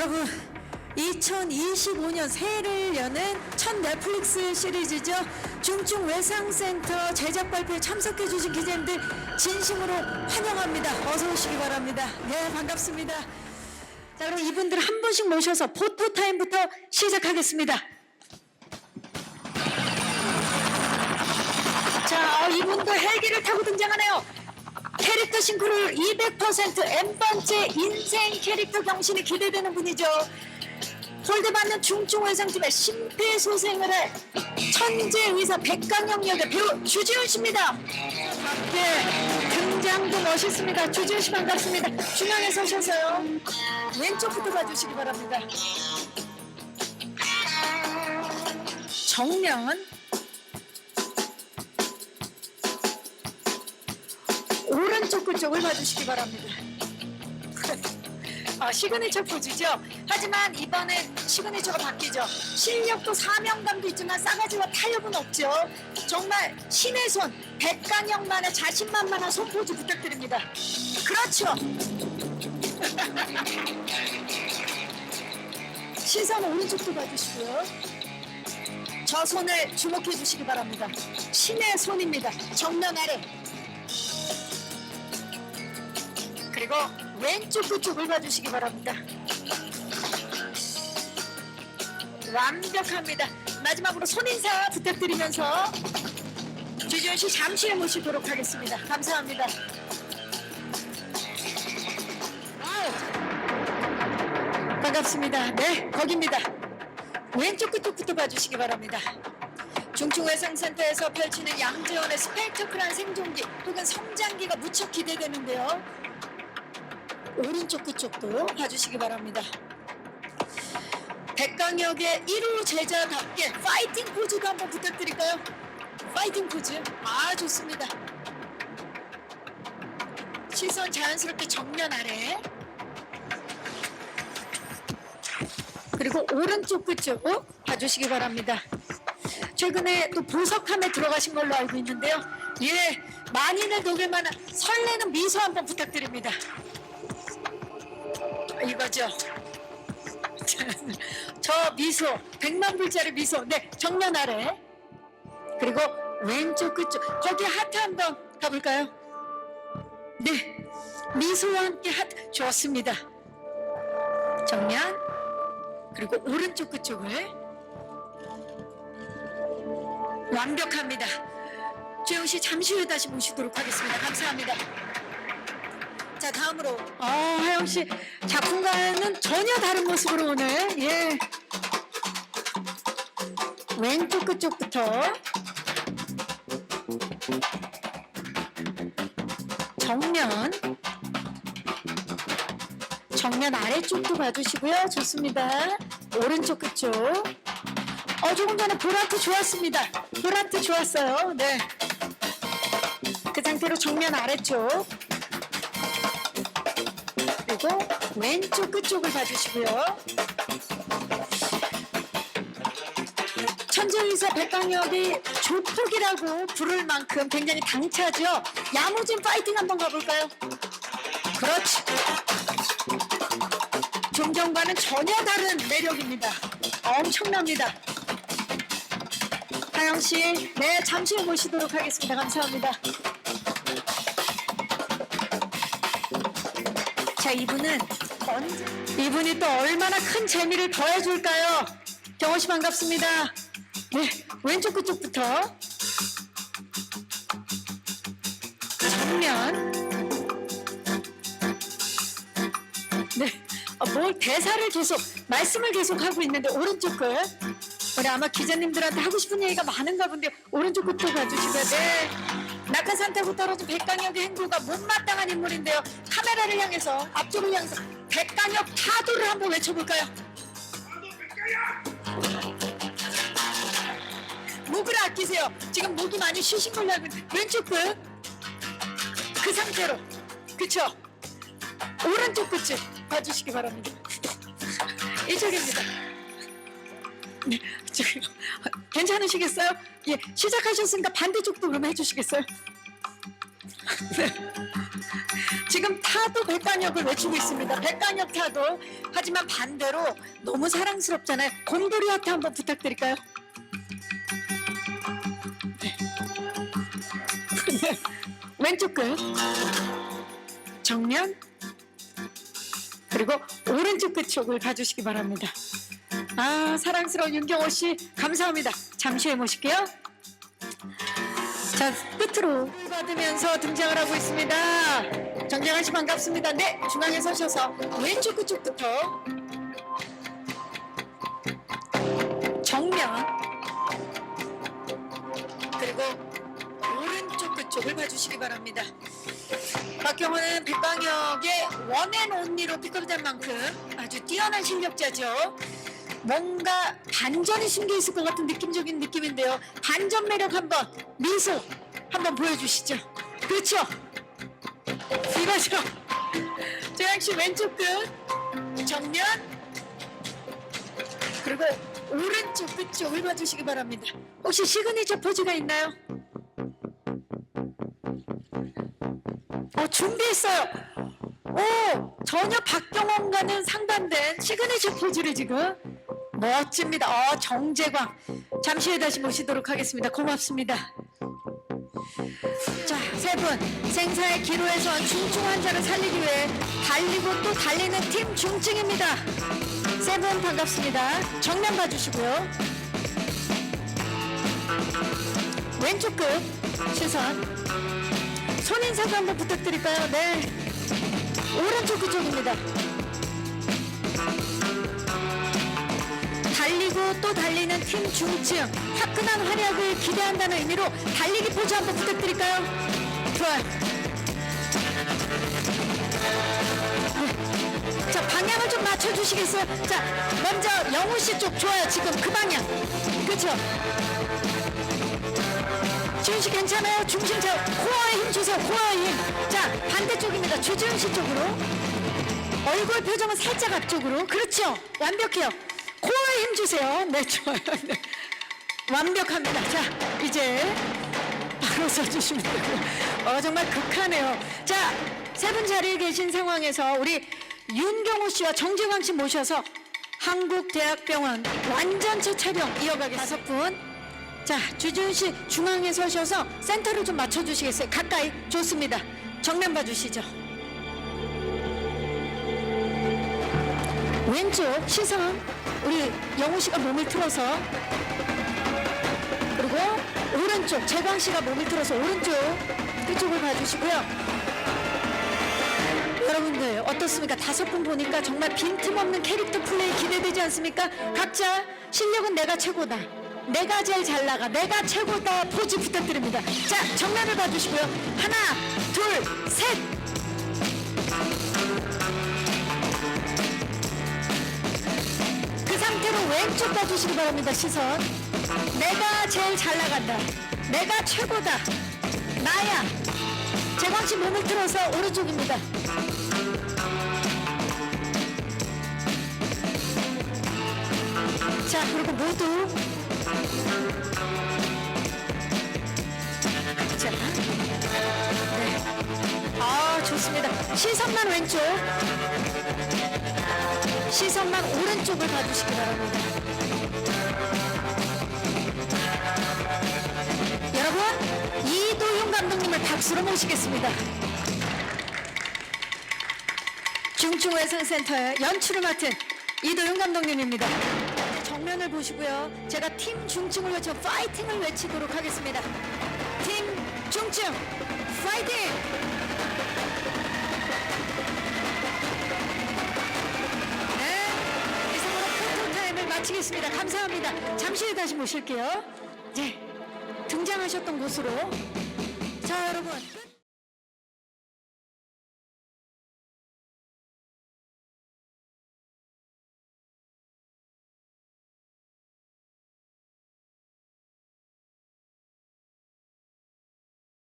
여러분 2025년 새해를 여는 첫 넷플릭스 시리즈죠. 중증 외상센터 제작 발표에 참석해 주신 기자님들 진심으로 환영합니다. 어서 오시기 바랍니다. 네 반갑습니다. 자 그럼 이분들 한 분씩 모셔서 포토 타임부터 시작하겠습니다. 자 어, 이분도 헬기를 타고 등장하네요 캐릭터 싱크로율 200% N번째 인생 캐릭터 경신이 기대되는 분이죠. 홀드 받는 중증 외상팀의 심폐소생을 할 천재 의사 백강영 역의 배우 주지훈 씨입니다. 네, 등장도 멋있습니다. 주지훈 씨 반갑습니다. 중앙에 서셔서요. 왼쪽부터 봐주시기 바랍니다. 정면 오른쪽 그쪽을 봐주시기 바랍니다. 아, 시그니처 포즈죠. 하지만 이번에 시그니처가 바뀌죠. 실력도 사명감도 있지만 싸가지와 타협은 없죠. 정말 신의 손, 백강영만의 자신만만한 손 포즈 부탁드립니다. 그렇죠. 시선 오른쪽도 봐주시고요. 저 손을 주목해 주시기 바랍니다. 신의 손입니다. 정면 아래. 그리고 왼쪽 그쪽을 봐주시기 바랍니다. 완벽합니다. 마지막으로 손인사 부탁드리면서 주지훈 씨 잠시 후에 모시도록 하겠습니다. 감사합니다. 반갑습니다. 네, 거기입니다. 왼쪽 끝쪽부터 봐주시기 바랍니다. 중증외상센터에서 펼치는 양재원의 스펙터클한 생존기 혹은 성장기가 무척 기대되는데요. 오른쪽 끝쪽도 봐주시기 바랍니다. 백강역의 1호 제자답게 파이팅 포즈도 한번 부탁드릴까요? 파이팅 포즈. 아, 좋습니다. 시선 자연스럽게 정면 아래. 그리고 오른쪽 끝쪽 봐주시기 바랍니다. 최근에 또 보석함에 들어가신 걸로 알고 있는데요. 예, 만인을 녹일 만한 설레는 미소 한번 부탁드립니다. 이거죠. 저 미소, 백만 불짜리 미소. 네, 정면 아래. 그리고 왼쪽 끝쪽. 거기 하트 한번 가볼까요? 네, 미소와 함께 하트. 좋습니다. 정면. 그리고 오른쪽 끝쪽을. 완벽합니다. 조영 씨 잠시 후에 다시 모시도록 하겠습니다. 감사합니다. 자 다음으로. 어, 하영 씨 작품과는 전혀 다른 모습으로 오늘 예. 왼쪽 끝쪽부터. 정면. 정면 아래쪽도 봐주시고요. 좋습니다. 오른쪽 끝쪽. 어 조금 전에 보라트 좋았습니다. 보라트 좋았어요. 네그 상태로 정면 아래쪽 그리고 왼쪽 끝쪽을 봐주시고요. 천재의사 백강역이 조폭이라고 부를 만큼 굉장히 당차죠. 야무진 파이팅 한번 가볼까요? 그렇지. 좀 전과는 전혀 다른 매력입니다. 엄청납니다. 하영 씨, 네 잠시 후 모시도록 하겠습니다. 감사합니다. 자, 이분은 이분이 또 얼마나 큰 재미를 더해줄까요? 경호 씨 반갑습니다. 네, 왼쪽 끝쪽부터 정면. 네, 어, 뭘 대사를 계속 말씀을 계속 하고 있는데 오른쪽 끝. 우리 아마 기자님들한테 하고 싶은 얘기가 많은가 본데 오른쪽 끝도 봐주시고요. 네. 낙하산 타고 떨어진 백강혁의 행보가 못마땅한 인물인데요. 카메라를 향해서 앞쪽을 향해서 백강혁 파도를 한번 외쳐볼까요? 목을 아끼세요. 지금 목이 많이 쉬신 걸로 알고 있는데 왼쪽 끝. 그 상태로. 그쵸? 오른쪽 끝을 봐주시기 바랍니다. 이쪽입니다. 네, 저기 괜찮으시겠어요? 예, 시작하셨으니까 반대쪽도 그럼 해주시겠어요? 네. 지금 타도 백간역을 외치고 있습니다. 백간역 타도. 하지만 반대로 너무 사랑스럽잖아요. 곰돌이 하트 한번 부탁드릴까요? 네. 왼쪽 끝. 정면. 그리고 오른쪽 끝 쪽을 봐주시기 바랍니다. 아, 사랑스러운 윤경호 씨, 감사합니다. 잠시 후에 모실게요. 자, 끝으로 받으면서 등장을 하고 있습니다. 정장한 씨 반갑습니다. 네, 중앙에 서셔서 왼쪽 그쪽부터 정면 그리고 오른쪽 그쪽을 봐주시기 바랍니다. 박경호는 백방역의 원앤 온리로 픽업된 만큼 아주 뛰어난 실력자죠. 뭔가 반전이 숨겨 있을 것 같은 느낌적인 느낌인데요. 반전 매력 한번 미소 한번 보여주시죠. 그렇죠. 이거죠. 조양 씨 왼쪽 끝 정면 그리고 오른쪽 끝쪽을 봐주시기 바랍니다. 혹시 시그니처 포즈가 있나요? 어 준비했어요. 오 전혀 박경원과는 상반된 시그니처 포즈를 지금 멋집니다. 어 정재광 잠시 후에 다시 모시도록 하겠습니다. 고맙습니다. 자, 세 분 생사의 기로에서 중증 환자를 살리기 위해 달리고 또 달리는 팀 중증입니다. 세 분 반갑습니다. 정면 봐주시고요. 왼쪽 끝 시선 손 인사도 한번 부탁드릴까요? 네. 오른쪽 그쪽입니다. 달리고 또 달리는 팀 중증 화끈한 활약을 기대한다는 의미로 달리기 포즈 한번 부탁드릴까요? 좋아요. 네. 자 방향을 좀 맞춰주시겠어요? 자 먼저 영우 씨 쪽 좋아요 지금 그 방향 그렇죠? 지훈 씨 괜찮아요? 중심 자 코어에 힘 주세요 코어에 힘자 반대쪽입니다 주지훈 씨 쪽으로 얼굴 표정은 살짝 앞쪽으로 그렇죠 완벽해요 코어에 힘 주세요. 네 좋아요. 네. 완벽합니다. 자 이제 바로 써주시면 되고요. 어 정말 극하네요. 자 세 분 자리에 계신 상황에서 우리 윤경호 씨와 정재광 씨 모셔서 한국대학병원 완전체 촬영 이어가겠습니다. 다섯 분. 자, 주지훈 씨 중앙에 서셔서 센터를 좀 맞춰주시겠어요? 가까이. 좋습니다. 정면 봐주시죠. 왼쪽 시선 우리 영호 씨가 몸을 틀어서 그리고 오른쪽 재광 씨가 몸을 틀어서 오른쪽 그쪽을 봐주시고요. 여러분들 어떻습니까? 다섯 분 보니까 정말 빈틈없는 캐릭터 플레이 기대되지 않습니까? 각자 실력은 내가 최고다. 내가 제일 잘 나가. 내가 최고다. 포즈 부탁드립니다. 자, 정면을 봐주시고요. 하나, 둘, 셋. 그 상태로 왼쪽 봐주시기 바랍니다. 시선. 내가 제일 잘 나간다. 내가 최고다. 나야. 재광 씨 몸을 틀어서 오른쪽입니다. 자, 그리고 모두 자, 네. 아, 좋습니다. 시선만 왼쪽. 시선만 오른쪽을 봐주시기 바랍니다. 여러분, 이도윤 감독님을 박수로 모시겠습니다. 중증외상센터의 연출을 맡은 이도윤 감독님입니다. 정면을 보시고요. 제가 팀 중증을 외쳐 파이팅을 외치도록 하겠습니다. 팀 중증 파이팅! 마치겠습니다. 감사합니다. 잠시 후에 다시 모실게요. 네, 등장하셨던 곳으로 자 여러분.